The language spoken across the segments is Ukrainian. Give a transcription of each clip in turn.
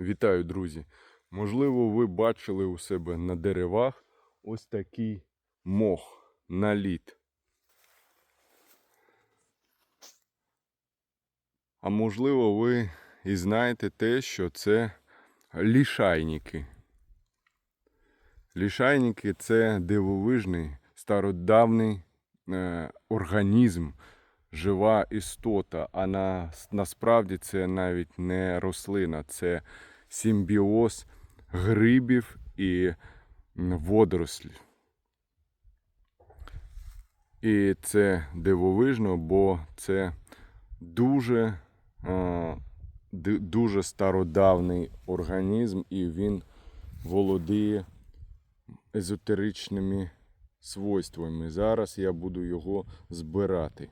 Вітаю, друзі! Можливо, ви бачили у себе на деревах ось такий мох наліт. А можливо, ви і знаєте те, що це лішайники. Лішайники це дивовижний стародавний е, організм, жива істота, а на, насправді це навіть не рослина, це симбіоз грибів і водорослів. І це дивовижно, бо це дуже, дуже стародавний організм, і він володіє езотеричними свойствами. Зараз я буду його збирати.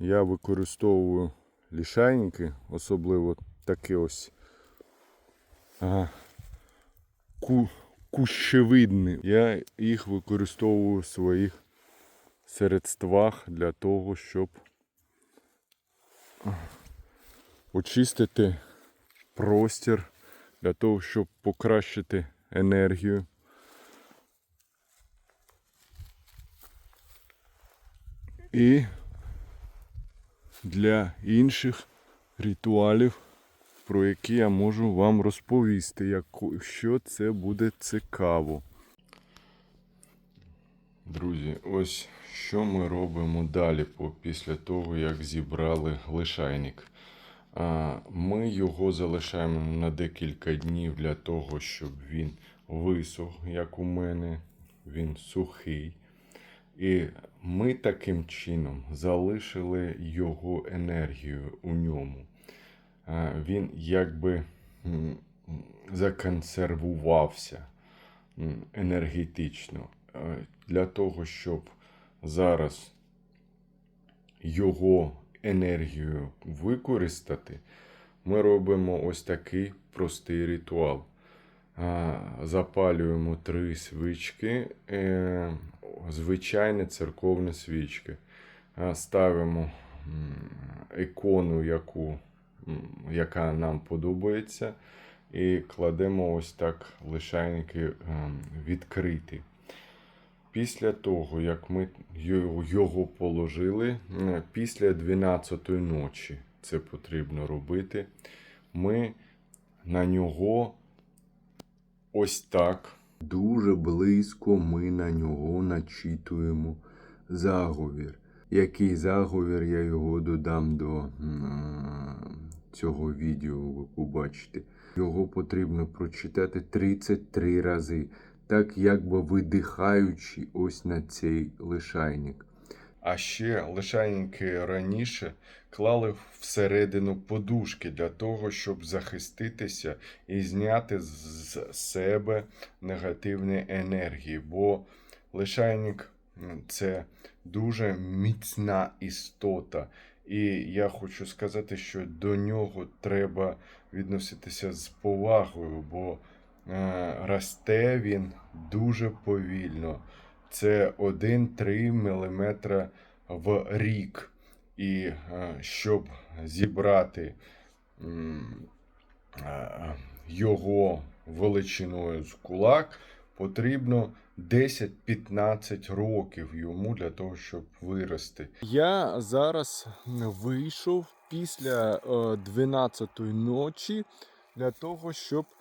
Я використовую лішайники, особливо такі ось ага, ку, кущевидні. Я їх використовую в своїх середствах для того, щоб очистити простір, для того, щоб покращити енергію. І для інших ритуалів, про які я можу вам розповісти, якщо це буде цікаво. Друзі, ось що ми робимо далі після того, як зібрали лишайник. Ми його залишаємо на декілька днів для того, щоб він висох, як у мене. Він сухий. І ми таким чином залишили його енергію у ньому. Він якби законсервувався енергетично. Е, Для того, щоб зараз його енергію використати, ми робимо ось такий простий ритуал. Запалюємо три свічки, е, звичайні церковні свічки. Ставимо ікону, яку, яка нам подобається, і кладемо ось так лишайники ем, відкриті. Після того, як ми його- положили, е, після 12-ї ночі це потрібно робити, ми на нього ось так. Дуже близько ми на нього начитуємо заговір. Який заговір я його додам до цього відео, ви побачите. Його потрібно прочитати 33 рази, так якби видихаючи ось на цей лишайник. А ще лишайники раніше клали всередину подушки для того, щоб захиститися і зняти з себе негативні енергії. Бо лишайник це дуже міцна істота. І я хочу сказати, що до нього треба відноситися з повагою, бо е, росте він дуже повільно. Це 1-3 мм в рік. І е, щоб зібрати е, його величиною з кулак, потрібно 10-15 років йому для того, щоб вирости. Я зараз вийшов після 12-ї ночі для того, щоб е,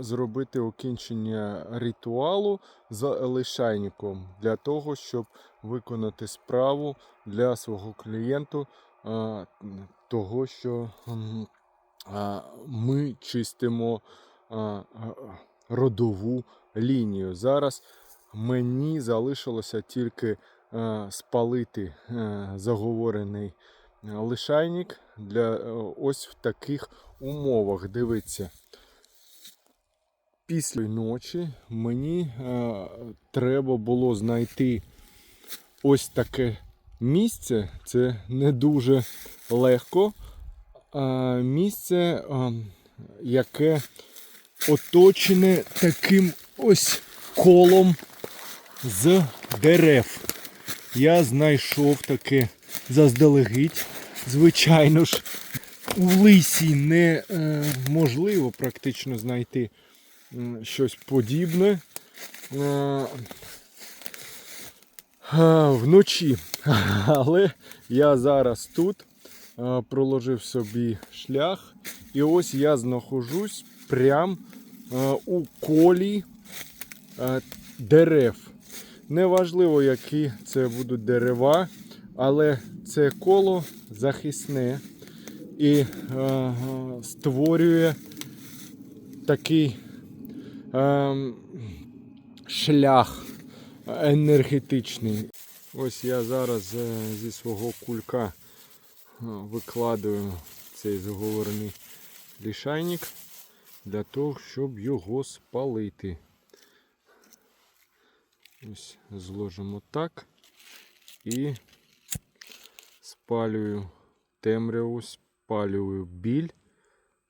зробити окінчення ритуалу з лишайником, для того, щоб виконати справу для свого клієнту, того, що ми чистимо родову лінію. Зараз мені залишилося тільки спалити е, заговорений лишайник для е, ось в таких умовах. Дивіться. Після ночі мені е, треба було знайти ось таке місце. Це не дуже легко. А, місце, а, яке оточене таким ось колом з дерев. Я знайшов таке заздалегідь звичайно ж, у лисі неможливо практично знайти щось подібне. Е, Вночі. Але я зараз тут е, проложив собі шлях, і ось я знаходжусь прямо е, у колі дерев. Неважливо, які це будуть дерева, але це коло захисне і створює такий шлях енергетичний. Ось я зараз е, зі свого кулька е, викладаю цей заговорений лішайник для того, щоб його спалити. Ось зложимо так і спалюю темряву, спалюю біль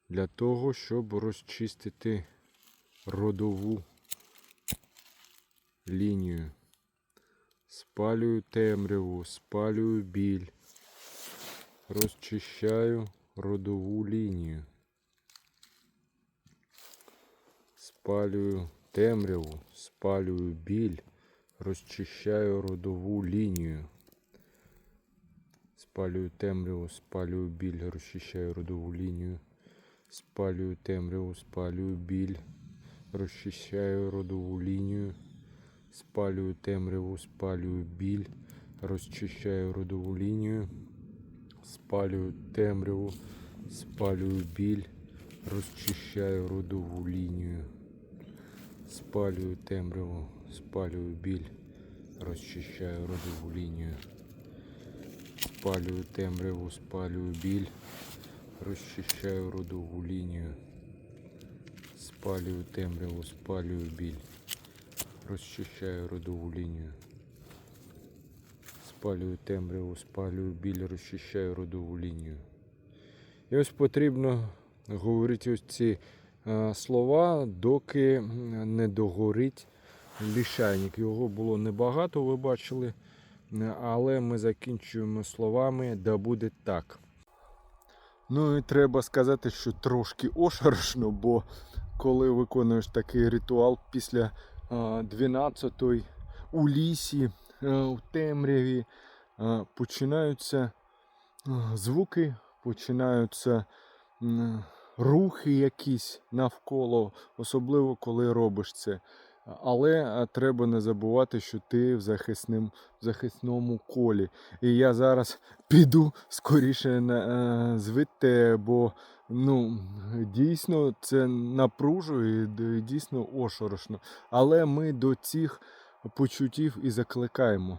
для того, щоб розчистити родову лінію. Спалюю темряву, спалюю біль, розчищаю родову лінію. Спалюю темряву, спалюю біль, розчищаю родову лінію. Спалюю темряву, спалюю біль, розчищаю родову лінію. Спалюю темряву, спалюю біль, розчищаю родову лінію. Спалюю темряву, спалюю біль, розчищаю родову лінію. Спалюю темряву, спалюю біль, розчищаю родову лінію. Спалюю темряву, спалюю біль, розчищаю родову лінію. Спалюю темряву, спалюю біль, розчищаю родову лінію. Спалюю темряву, спалюю біль, розчищаю родову лінію. Спалюю темряву, спалюю біль, розчищаю родову лінію. І ось потрібно говорити ось ці е, слова, доки не догорить лішайник. Його було небагато, ви бачили, е, але ми закінчуємо словами да буде так. Ну і треба сказати, що трошки ошарашно, бо коли виконуєш такий ритуал після 12-ї у лісі, у темряві, починаються звуки, починаються рухи якісь навколо, особливо коли робиш це. Але е, треба не забувати, що ти в захисним, в захисному колі. І я зараз піду скоріше на, е, звідти, бо ну, дійсно це напружує, і дійсно ошорошно. Але ми до цих почуттів і закликаємо.